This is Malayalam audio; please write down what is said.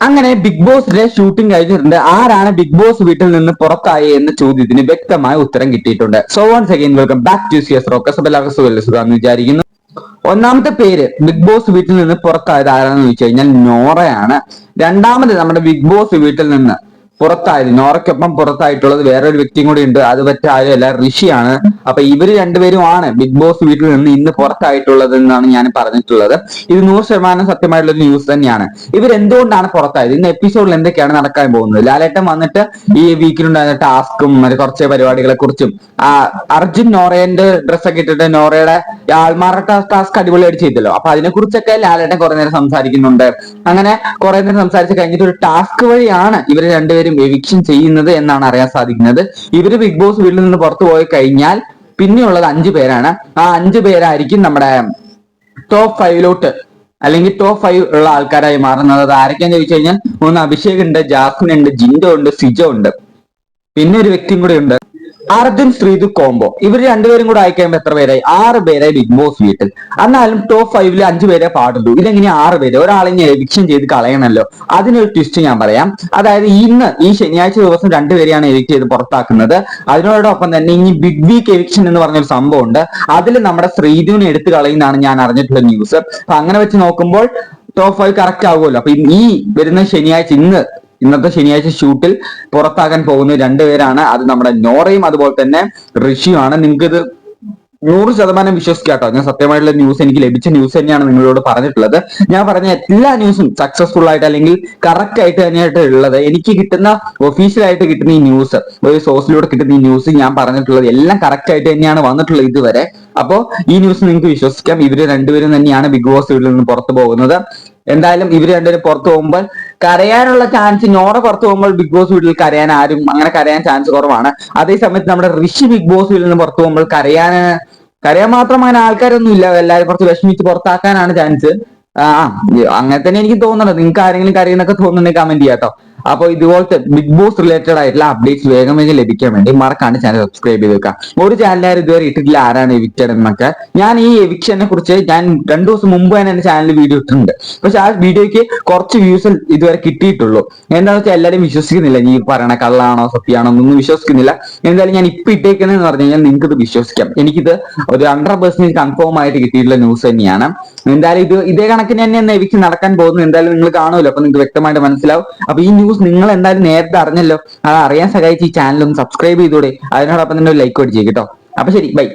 അങ്ങനെ ബിഗ് ബോസിന്റെ ഷൂട്ടിംഗ് കഴിഞ്ഞിട്ടുണ്ട്. ആരാണ് ബിഗ് ബോസ് വീട്ടിൽ നിന്ന് പുറത്തായി എന്ന ചോദ്യത്തിന് വ്യക്തമായ ഉത്തരം കിട്ടിയിട്ടുണ്ട്. So once again welcome back to സിയസ് റോക്കസ് സുഖമെന്ന് വിചാരിക്കുന്നു. ഒന്നാമത്തെ പേര് ബിഗ് ബോസ് വീട്ടിൽ നിന്ന് പുറത്തായത് ആരാണെന്ന് ചോദിച്ചു കഴിഞ്ഞാൽ നോറയാണ്. രണ്ടാമത് നമ്മുടെ ബിഗ് ബോസ് വീട്ടിൽ നിന്ന് പുറത്തായത് നോറയ്ക്കൊപ്പം പുറത്തായിട്ടുള്ളത് വേറൊരു വ്യക്തിയും കൂടി ഉണ്ട്. അത് പറ്റ അല്ല ഋഷിയാണ്. അപ്പൊ ഇവർ രണ്ടുപേരും ആണ് ബിഗ് ബോസ് വീട്ടിൽ നിന്ന് ഇന്ന് പുറത്തായിട്ടുള്ളത് എന്നാണ് ഞാൻ പറഞ്ഞിട്ടുള്ളത്. ഇത് നൂറ് ശതമാനം സത്യമായിട്ടുള്ള ഒരു ന്യൂസ് തന്നെയാണ്. ഇവർ എന്തുകൊണ്ടാണ് പുറത്തായത്? ഇന്ന് എപ്പിസോഡിൽ എന്തൊക്കെയാണ് നടക്കാൻ പോകുന്നത്? ലാലേട്ടൻ വന്നിട്ട് ഈ വീക്കിലുണ്ടായിരുന്ന ടാസ്കും മറ്റു കുറച്ച് പരിപാടികളെ കുറിച്ചും അർജുൻ നോറയുടെ ഡ്രസ്സൊക്കെ ഇട്ടിട്ട് നോറയുടെ ആൾമാറ ടാസ്ക് അടിപൊളിയായിട്ട് ചെയ്തല്ലോ. അപ്പൊ അതിനെ കുറിച്ചൊക്കെ ലാലേട്ടൻ കുറെ നേരം സംസാരിക്കുന്നുണ്ട്. അങ്ങനെ കുറെ നേരം സംസാരിച്ച് കഴിഞ്ഞിട്ട് ഒരു ടാസ്ക് വഴിയാണ് ഇവർ രണ്ടുപേരും എവിക്ഷൻ ചെയ്യുന്നത് എന്നാണ് അറിയാൻ സാധിക്കുന്നത്. ഇവർ ബിഗ് ബോസ് വീട്ടിൽ നിന്ന് പുറത്തു പോയി കഴിഞ്ഞാൽ പിന്നെയുള്ളത് അഞ്ചു പേരാണ്. ആ അഞ്ചു പേരായിരിക്കും നമ്മുടെ ടോപ്പ് ഫൈവിലോട്ട് അല്ലെങ്കിൽ ടോപ്പ് ഫൈവ് ഉള്ള ആൾക്കാരായി മാറുന്നത്. അത് ആരൊക്കെയാന്ന് ചോദിച്ചു കഴിഞ്ഞാൽ ഒന്ന് അഭിഷേക് ഉണ്ട് ജാസ്മിൻ ഉണ്ട് ജിൻഡോ ഉണ്ട് സിജോ ഉണ്ട്. പിന്നെ ഒരു വ്യക്തിയും കൂടെ ഉണ്ട്. അർജുൻ ശ്രീതു കോംബോ ഇവർ രണ്ടുപേരും കൂടെ ആയിക്കഴിയുമ്പോൾ എത്ര പേരായി? ആറ് പേരായി ബിഗ് ബോസ് വീട്ടിൽ. എന്നാലും ടോപ്പ് ഫൈവിൽ അഞ്ചു പേരെ പാടുള്ളൂ. ഇതെങ്ങനെ ആറ് പേര്? ഒരാളെ ഞാൻ എവിക്ഷൻ ചെയ്ത് കളയണമല്ലോ അതിനൊരു ട്വിസ്റ്റ് ഞാൻ പറയാം. അതായത് ഇന്ന് ഈ ശനിയാഴ്ച ദിവസം രണ്ടുപേരെയാണ് എവിക്ട് ചെയ്ത് പുറത്താക്കുന്നത്. അതിനോടൊപ്പം തന്നെ ഇനി ബിഗ് വീക്ക് എവിക്ഷൻ എന്ന് പറഞ്ഞൊരു സംഭവം ഉണ്ട്. അതിൽ നമ്മുടെ ശ്രീതുവിനെ എടുത്തു കളയുന്നതാണ് ഞാൻ അറിഞ്ഞിട്ടുള്ള ന്യൂസ് അപ്പൊ അങ്ങനെ വെച്ച് നോക്കുമ്പോൾ ടോപ്പ് ഫൈവ് കറക്റ്റ് ആകുമല്ലോ അപ്പൊ ഈ വരുന്ന ശനിയാഴ്ച ഇന്ന് ഇന്നത്തെ ശനിയാഴ്ച ഷൂട്ടിൽ പുറത്താകാൻ പോകുന്ന രണ്ടുപേരാണ് അത് നമ്മുടെ നോറയും അതുപോലെ തന്നെ ഋഷിയുമാണ്. നിങ്ങൾക്ക് ഇത് നൂറ് ശതമാനം വിശ്വസിക്കാട്ടോ. ഞാൻ സത്യമായിട്ടുള്ള ന്യൂസ് എനിക്ക് ലഭിച്ച ന്യൂസ് തന്നെയാണ് നിങ്ങളോട് പറഞ്ഞിട്ടുള്ളത്. ഞാൻ പറഞ്ഞ എല്ലാ ന്യൂസും സക്സസ്ഫുൾ ആയിട്ട് അല്ലെങ്കിൽ കറക്റ്റ് ആയിട്ട് തന്നെയായിട്ട് ഉള്ളത്. എനിക്ക് കിട്ടുന്ന ഒഫീഷ്യൽ ആയിട്ട് കിട്ടുന്ന ഈ ന്യൂസ് ഒരു സോഴ്സിലൂടെ കിട്ടുന്ന ഈ ന്യൂസ് ഞാൻ പറഞ്ഞിട്ടുള്ളത്. എല്ലാം കറക്റ്റ് ആയിട്ട് തന്നെയാണ് വന്നിട്ടുള്ളത് ഇതുവരെ. അപ്പോ ഈ ന്യൂസ് നിങ്ങൾക്ക് വിശ്വസിക്കാം. ഇവർ രണ്ടുപേരും തന്നെയാണ് ബിഗ് ബോസ് വീട്ടിൽ നിന്ന് പുറത്തു പോകുന്നത്. എന്തായാലും ഇവർ രണ്ടുപേരും പുറത്തു പോകുമ്പോൾ കരയാനുള്ള ചാൻസ് നോറ പുറത്തു പോകുമ്പോൾ ബിഗ് ബോസ് വീട്ടിൽ കരയാൻ ആരും അങ്ങനെ കരയാൻ ചാൻസ് കുറവാണ്. അതേസമയത്ത് നമ്മുടെ ഋഷി ബിഗ് ബോസ് വീട്ടിൽ നിന്ന് പുറത്തു പോകുമ്പോൾ കരയാൻ കരയാൻ മാത്രം അങ്ങനെ ആൾക്കാരൊന്നും ഇല്ല. എല്ലാവരും കുറച്ച് വിഷമിച്ച് പുറത്താക്കാനാണ് ചാൻസ് ആ അങ്ങനെ തന്നെ എനിക്ക് തോന്നുന്നത്. നിങ്ങൾക്ക് ആരെങ്കിലും കരയുന്നൊക്കെ തോന്നുന്നുണ്ടെങ്കിൽ കമന്റ് ചെയ്യാം കേട്ടോ അപ്പൊ ഇതുപോലത്തെ ബിഗ് ബോസ് റിലേറ്റഡ് ആയിട്ടുള്ള അപ്ഡേറ്റ്സ് വേഗം വേഗം ലഭിക്കാൻ വേണ്ടി മറക്കാണ്ട് ചാനൽ സബ്സ്ക്രൈബ് ചെയ്ത് വെക്കുക ഒരു ചാനലുകാർ ഇതുവരെ ഇട്ടിട്ടില്ല ആരാണ് എവിക്റ്റഡ് എന്നൊക്കെ. ഞാൻ ഈ എവിക്ഷനെ കുറിച്ച് ഞാൻ രണ്ടു ദിവസം മുമ്പ് തന്നെ എന്റെ ചാനലിൽ വീഡിയോ ഇട്ടിട്ടുണ്ട്. പക്ഷെ ആ വീഡിയോയ്ക്ക് കുറച്ച് വ്യൂസ് ഇതുവരെ കിട്ടിയിട്ടുള്ളൂ. എന്താണെന്ന് വെച്ചാൽ എല്ലാവരും വിശ്വസിക്കുന്നില്ല. നീ പറയണ കള്ളാണോ സത്യാണോ ഒന്നും വിശ്വസിക്കുന്നില്ല. എന്തായാലും ഞാൻ ഇപ്പൊ ഇട്ടേക്കുന്നതെന്ന് പറഞ്ഞു കഴിഞ്ഞാൽ നിങ്ങൾക്ക് ഇത് വിശ്വസിക്കാം. എനിക്കിത് ഒരു ഹൺഡ്രഡ് പെർസെന്റേജ് കൺഫേം ആയിട്ട് കിട്ടിയിട്ടുള്ള ന്യൂസ് തന്നെയാണ്. എന്തായാലും ഇത് ഇതേ കണക്കിന് തന്നെ എവിക്ഷൻ നടക്കാൻ പോകുന്നു എന്തായാലും നിങ്ങൾ കാണുമല്ലോ. അപ്പൊ നിങ്ങൾക്ക് വ്യക്തമായിട്ട് മനസ്സിലാവും. അപ്പൊ ഈ ന്യൂസ് നിങ്ങൾ എന്തായാലും നേരത്തെ അറിഞ്ഞല്ലോ. അത് അറിയാൻ സഹായിച്ച് ഈ ചാനലും സബ്സ്ക്രൈബ് ചെയ്തൂടെ. അതിനോടൊപ്പം തന്നെ ഒരു ലൈക്ക് അടിച്ചേ കേട്ടോ അപ്പൊ ശരി ബൈ